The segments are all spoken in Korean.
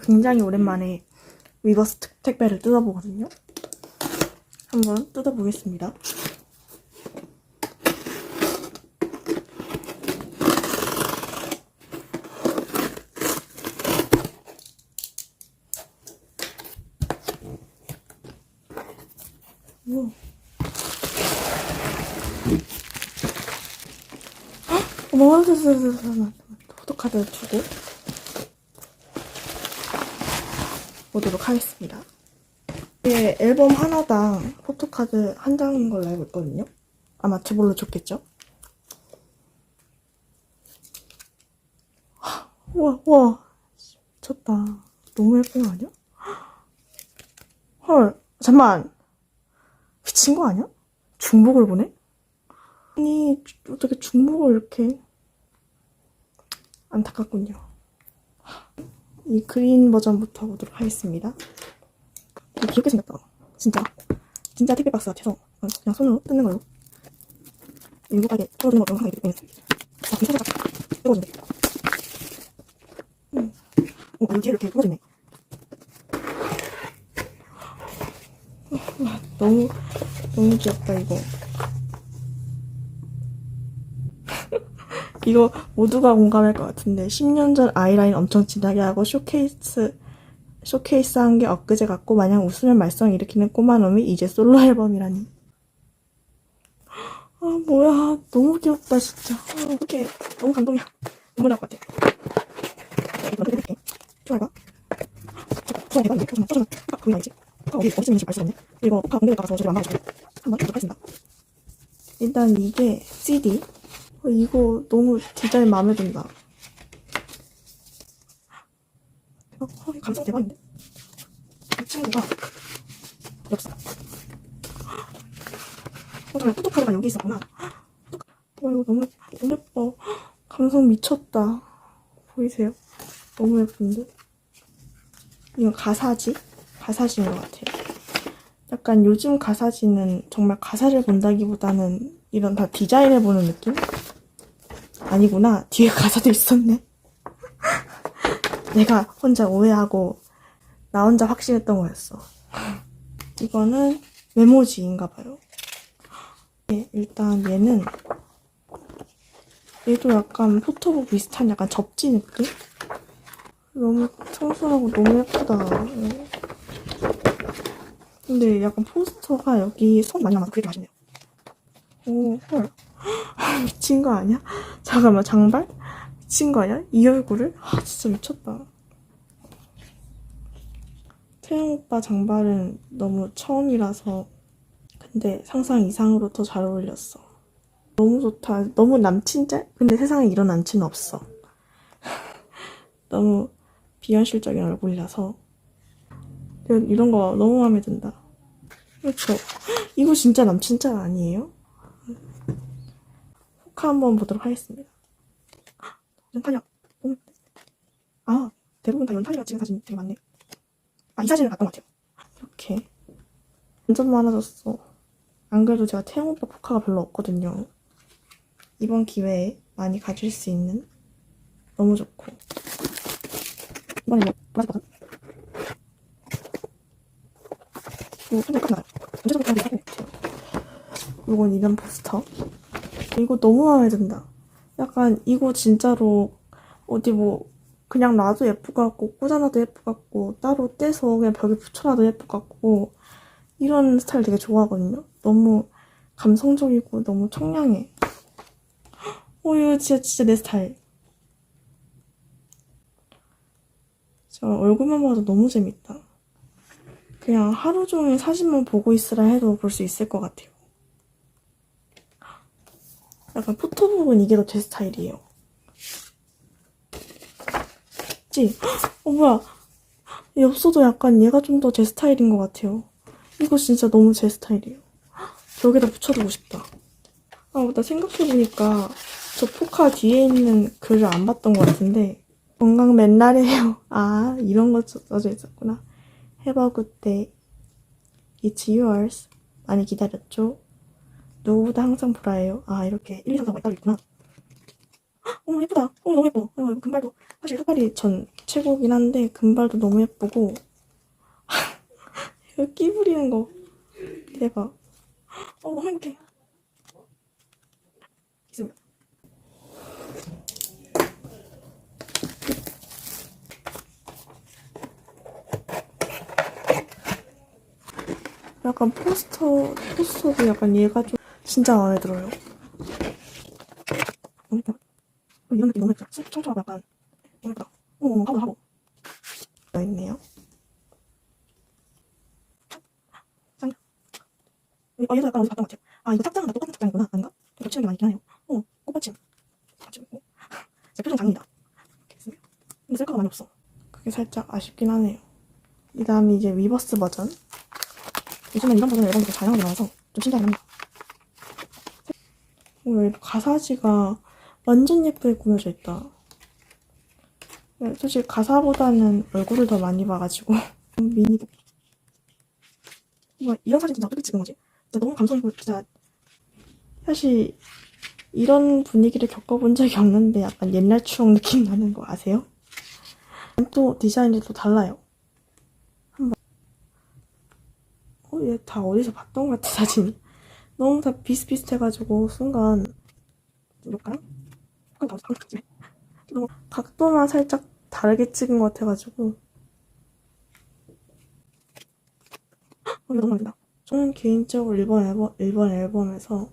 굉장히 오랜만에 위버스 특- 택배를 뜯어보거든요. 한번 뜯어보겠습니다. 헉! 어머, 됐어, 됐어, 됐어, 됐어. 포토카드 주고 보도록 하겠습니다. 이게 앨범 하나당 포토카드 한 장인 걸로 알고 있거든요. 아마 저걸로 좋겠죠? 하, 우와, 우와. 미쳤다. 너무 예쁜 거 아니야? 헐, 잠만. 미친 거 아니야? 중복을 보내? 아니, 어떻게 중복을 이렇게. 안타깝군요. 이 그린 버전부터 보도록 하겠습니다. 되게 귀엽게 생겼다. 진짜. 진짜 택배 박스 같아서 어, 그냥 손으로 뜯는 걸로. 일곱하게 떨어지는 거 영상이 있기 때문에. 아, 괜찮아. 떨어진대. 음. 오, 여기 이렇게 떨어지네. 와, 너무, 너무 귀엽다, 이거. 이거 모두가 공감할 것 같은데 10년 전 아이라인 엄청 진하게 하고 쇼케이스 쇼케이스 한 게 엊그제 같고 마냥 웃으면 말썽 일으키는 꼬마 놈이 이제 솔로 앨범이라니. 아 뭐야. 너무 귀엽다 진짜. 아, 어떡해. 너무 감동이야. 눈물 날것 같아. 좋아해봐. 아아 하겠습니다. 일단 이게 CD 어, 이거 너무 디자인 마음에 든다. 어, 어, 감성 대박인데? 이 친구가 없어. 어, 정말 포토카드가 여기 있었구나. 와, 이거 너무, 너무 예뻐. 감성 미쳤다. 보이세요? 너무 예쁜데? 이건 가사지? 가사지인 것 같아요. 약간 요즘 가사지는 정말 가사를 본다기보다는 이런 다 디자인해보는 느낌? 아니구나. 뒤에 가사도 있었네. 내가 혼자 오해하고 나 혼자 확신했던 거였어. 이거는 메모지인가 봐요. 네, 일단 얘는 얘도 약간 포토북 비슷한 약간 접지 느낌? 너무 청순하고 너무 예쁘다. 네. 근데 약간 포스터가 여기 손 많이 남아서 그게 맛있네요. 오, 헐. 미친 거 아니야? 잠깐만, 장발? 미친 거 아니야? 이 얼굴을? 아, 진짜 미쳤다. 태영 오빠 장발은 너무 처음이라서 근데 상상 이상으로 더 잘 어울렸어. 너무 좋다. 너무 남친 짤? 근데 세상에 이런 남친은 없어. 너무 비현실적인 얼굴이라서 이런 거 너무 마음에 든다. 그렇죠. 이거 진짜 남친 짤 아니에요? 포카 한번 보도록 하겠습니다. 연탄이야. 아, 대부분 다 연탄이가 찍은 사진 되게 많네. 아, 이 사진을 봤던 것 같아요. 이렇게. 완전 많아졌어. 안 그래도 제가 태영 오빠 포카가 별로 없거든요. 이번 기회에 많이 가질 수 있는 너무 좋고. 이번에 뭐, 버전? 이거 완전 끝나요. 전체적으로 다 예쁜 것 같아요. 이건 이런 포스터. 이거 너무 마음에 든다. 약간 이거 진짜로 어디 뭐 그냥 놔도 것 같고 꽂아놔도 예쁠 것 같고 따로 떼서 그냥 벽에 붙여놔도 예쁠 것 같고 이런 스타일 되게 좋아하거든요. 너무 감성적이고 너무 청량해. 어 이거 진짜 진짜 내 스타일. 저 얼굴만 봐도 너무 재밌다. 그냥 하루 종일 사진만 보고 있으라 해도 볼 수 있을 것 같아요. 약간 포토북은 이게 더 제 스타일이에요. 그치? 어, 뭐야. 엽서도 약간 얘가 좀 더 제 스타일인 것 같아요. 이거 진짜 너무 제 스타일이에요. 여기다 붙여두고 싶다. 아, 나 생각해보니까 저 포카 뒤에 있는 글을 안 봤던 것 같은데 건강 맨날 해요. 아, 이런 거 써져 있었구나. Good day. It's yours. 많이 기다렸죠? 누구보다 항상 보라예요. 아, 이렇게 1, 2, 3, 4가 따로 있구나. 어머 예쁘다. 어머 너무 예뻐. 어, 이거 금발도 사실 색깔이 전 최고긴 한데 금발도 너무 예쁘고 이거 끼 부리는 거 대박. 어 너무 행복해. 있습니다. 약간 포스터 포스터도 약간 얘가 좀 진짜 마음에 들어요. 어, 이런 느낌 너무 예쁘다. 청- 청초하고 약간 예쁘다. 어, 하고 하고. 가 있네요. 짱. 어, 얘도 약간 어디서 봤던 것 같아요. 아, 이거 탁장이랑 똑같은 탁장이구나. 아닌가? 겹치는 게 많이 있긴 해요. 어, 꽃받침. 제 표정 장입니다. 근데 셀카가 많이 없어. 그게 살짝 아쉽긴 하네요. 이 다음이 이제 위버스 버전. 요즘엔 이런 버전 앨범이 되게 다양하게 나와서 좀 신기하긴 합니다. 오, 여기 가사지가 완전 예쁘게 꾸며져 있다. 네, 솔직히 가사보다는 얼굴을 더 많이 봐가지고 미니북. 와 이런 사진 진짜 어떻게 찍은 거지? 진짜 너무 감성 있고 진짜 사실 이런 분위기를 겪어본 적이 없는데 약간 옛날 추억 느낌 나는 거 아세요? 또 디자인이 또 달라요. 한번 어, 얘 다 어디서 봤던 것 같아 사진이. 너무 다 비슷비슷해가지고 순간 다 어디서 너무 각도만 살짝 다르게 찍은 것 같아가지고 어, 너무 안된다 저는 개인적으로 일본 앨범, 일본 앨범에서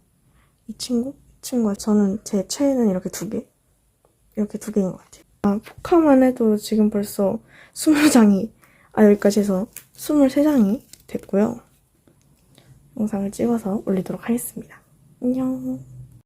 이 친구? 이 친구가 저는 제 최애는 이렇게 두 개? 이렇게 두 개인 것 같아요 아, 포카만 해도 지금 벌써 20장이 아 여기까지 해서 23장이 됐고요 영상을 찍어서 올리도록 하겠습니다. 안녕